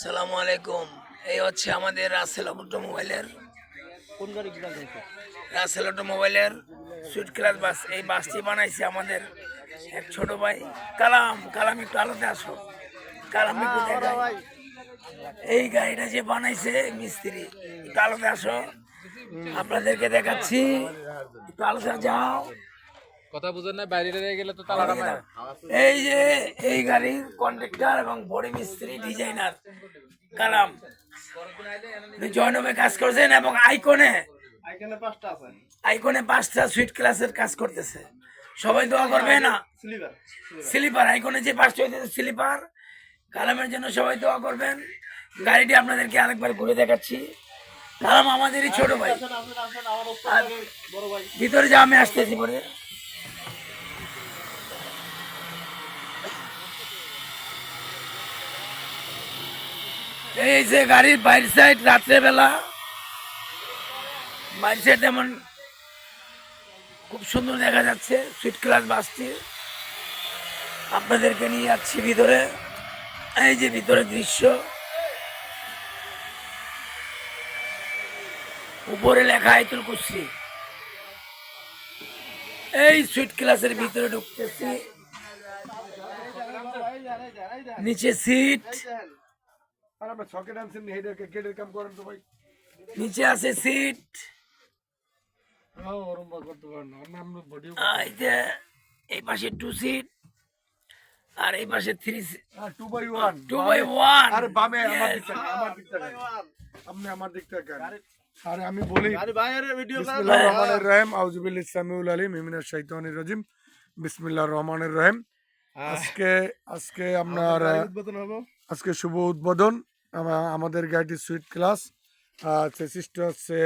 সালামু আলাইকুম। এই হচ্ছে আমাদের রাসেল অটোমোবাইলের রাসেল অটোমোবাইলের সুইট ক্লাস বাস এই বাসটি বানাইছে আমাদের এক ছোট ভাই কালাম। কালাম একটু আলোতে আসো। কালাম একটু এই গাড়িটা যে বানাইছে মিস্ত্রি একটু আলোতে আসো। আপনাদেরকে দেখাচ্ছি। একটু আলোতে যাও। কথা বুঝেন না বাইরে রয়ে গেলে তো তালাটা মারা এই যে এই গাড়ির কন্ট্রাক্টর এবং বডি মিস্ত্রি ডিজাইনার কালাম। জয়নবে কাজ করছেন এবং আইকনে এখানে পাঁচটা আছে। আইকনে পাঁচটা সুইট ক্লাসের কাজ করতেছে। সবাই দোয়া করবে না? স্লিভার স্লিপার আইকনে যে পাঁচটা হইতেছে স্লিপার কালামের জন্য সবাই দোয়া করবেন। গাড়িটি আপনাদেরকে আরেকবার ঘুরে দেখাচ্ছি। কালাম আমাদেরই ছোট ভাই। আসেন আসেন আসেন আমার ওস্তাদ বড় ভাই। ভিতরে যা আমি আসতেছি পরে। এই যে গাড়ির বাইর সাইড রাত্রেবেলা, বাইর সাইড যেমন খুব সুন্দর দেখা যাচ্ছে সুইট ক্লাস বাসটি আপনাদেরকে নিয়ে যাচ্ছি ভিতরে। এই যে ভিতরে দৃশ্য। উপরে লেখা আইতুল কুসরি এই সুইট ক্লাসের ভিতরে ঢুকতেছি। নিচে সিট আর আমরা সকেট আনছেন হেডের গেটের কাম করেন তো ভাই। নিচে আছে সিট হ্যাঁ ওরম বা করতে পারেন না। আমরা বডি এই যে এই পাশে টু সিট আর এই পাশে three two by one two by one আরে বামে আমার দিক থেকে আমার দিক থেকে আপনি আমার দিক থেকে আরে আমি বলি আরে ভিডিও বিসমিল্লাহির রহমানির রহিম সামিউল আলিম মিনাশ শাইতানির রাজিম। বিসমিল্লাহির রহমানির রহিম। আজকে আজকে আপনার উদ্বোধন হব। আজকে শুভ উদ্বোধন। আমাদের গাড়িটি সুইট ক্লাস চেসিসটা হচ্ছে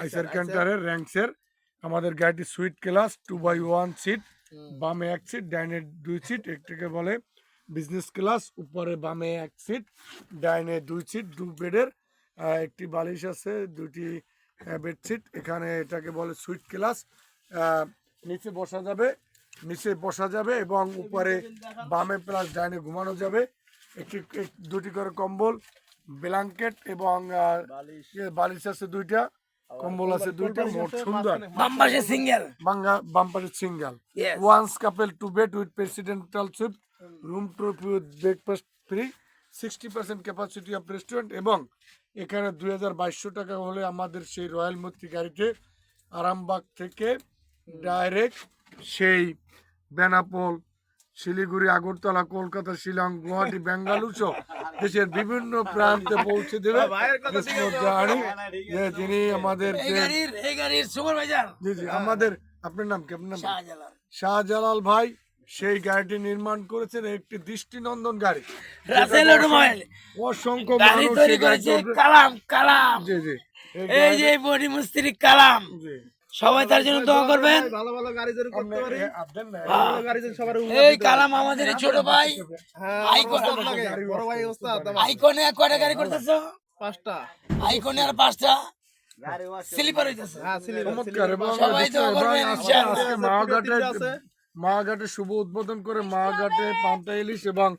আইসার ক্যান্টারের র্যাঙ্কসের আমাদের গাড়িটি suite class two by one seat বামে এক সিট ডাইনে দুই সিট একটাকে বলে বিজনেস ক্লাস উপরে বামে এক সিট ডাইনে দুই সিট দু বেডের একটি বালিশ আছে দুটি বেডশিট এখানে এটাকে বলে সুইট ক্লাস নিচে বসা যাবে নিচে বসা যাবে এবং উপরে বামে প্লাস ডাইনে ঘুমানো যাবে। একটি দুটি করে কম্বল ব্ল্যাঙ্কেট এবং বালিশ। আছে দুইটা কম্বল আছে দুইটা মোট সুন্দর। বাম পাশে সিঙ্গেল। বাঙ্গা বাম্পারের single. Once couple two bed with presidential suite room two with breakfast free sixty percent capacity of restaurant এবং এখানে দুই হাজার বাইশশো টাকা হলে আমাদের সেই রয়্যাল মূর্তি গাড়িতে আরামবাগ থেকে ডাইরেক্ট সেই বেনাপোল শিলিগুড়ি আগরতলা কলকাতা শিলং গুয়াহাটি বেঙ্গালুরু সহ দেশের বিভিন্ন প্রান্তে পৌঁছে দেবে। কৃষ্ণ জাহানি যে যিনি আমাদের এই যে গাড়ির এই গাড়ির সুপারভাইজার। জি জি আমাদের আপনার নাম কি? আপনার নাম শাহজালাল। শাহজালাল ভাই সেই গাড়িটি নির্মাণ করেছেন একটি দৃষ্টিনন্দন গাড়ি। অসংখ্য মানুষ। কালাম কালাম। জি জি। এই এই যে বডি মিস্ত্রি কালাম। জি। সবাই তার জন্য দোয়া করবেন। ভালো ভালো গাড়ি করতে পারি। ভালো গাড়ি সবার এই কালাম আমাদের ছোট ভাই। হ্যাঁ আইকন বড় ভাই ওস্তাদ আইকনে কয়টা গাড়ি করতেছো? পাঁচটা। আইকনে আর পাঁচটা? স্লিপার হইতেছে। হ্যাঁ এবং সবাই দোয়া করবেন, ইনশাআল্লাহ। শুভ উদ্বোধন করে মাঘাটে পান্তা ইলিশ এবং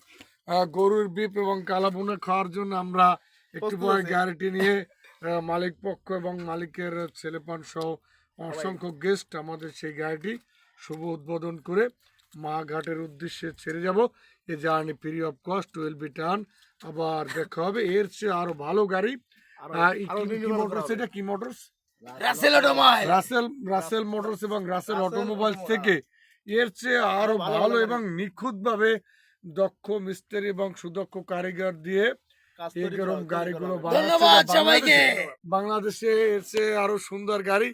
গরুর বিপ এবং কালাবুনা খাওয়ার জন্য আমরা একটু পরে গাড়িটি নিয়ে মালিক পক্ষ এবং মালিকের ছেলেপান সহ অসংখ্য গেস্ট আমাদের সেই গাড়িটি শুভ উদ্বোধন করে মা ঘাটের উদ্দেশ্যে ছেড়ে যাব। A journey free of cost will be turn আবার দেখা হবে। এর চেয়ে আরও ভালো গাড়ি। কি- মোটরস এটা কি motors Russel automobile Russel Russel motors এবং রাসেল অটোমোবাইলস থেকে। এর চেয়ে আরও ভালো এবং নিখুঁত ভাবে দক্ষ মিস্ত্রি এবং সুদক্ষ কারিগর দিয়ে এরকম গাড়িগুলো বাংলাদেশে এর চেয়ে আরও সুন্দর গাড়ি।